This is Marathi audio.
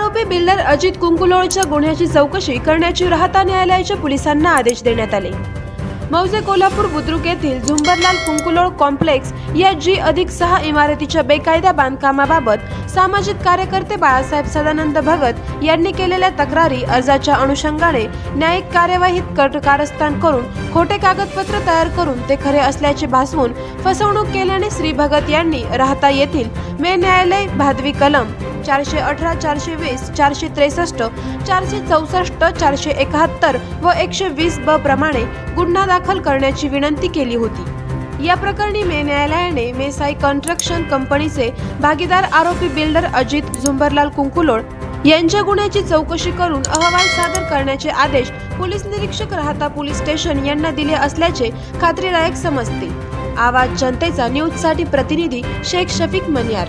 आरोपी बिल्डर अजित कुंकुलोळच्या गुन्ह्याची चौकशी करण्याची राहता न्यायालयाच्या पोलिसांना आदेश देण्यात आले. मौजे कोल्हापूर बुद्रुक येथील झुंबरलाल कुंकुलोळ कॉम्प्लेक्स या जी अधिक सहा इमारतीच्या बेकायदा बांधकामाबाबत सामाजिक कार्यकर्ते बाळासाहेब सदानंद भगत यांनी केलेल्या तक्रारी अर्जाच्या अनुषंगाने न्यायिक कार्यवाहीत कट कारस्थान करून खोटे कागदपत्र तयार करून ते खरे असल्याचे भासवून फसवणूक केल्याने श्री भगत यांनी राहता येथील मे न्यायालय भादवी कलम चारशे अठरा चारशे वीस चारशे त्रेसष्ट चारशे चौसष्ट चारशे एकाहत्तर व एकशे वीस ब प्रमाणे गुन्हा दाखल करण्याची विनंती केली होती. या प्रकरणी मे न्यायालयाने मेसाई कन्स्ट्रक्शन कंपनीचे भागीदार आरोपी बिल्डर अजित झुंबरलाल कुंकुलोळ यांच्या गुन्ह्याची चौकशी करून अहवाल सादर करण्याचे आदेश पोलीस निरीक्षक राहता पोलीस स्टेशन यांना दिले असल्याचे खात्रीदायक समजते. आवाज जनतेचा न्यूजसाठी प्रतिनिधी शेख शफीक मनियार.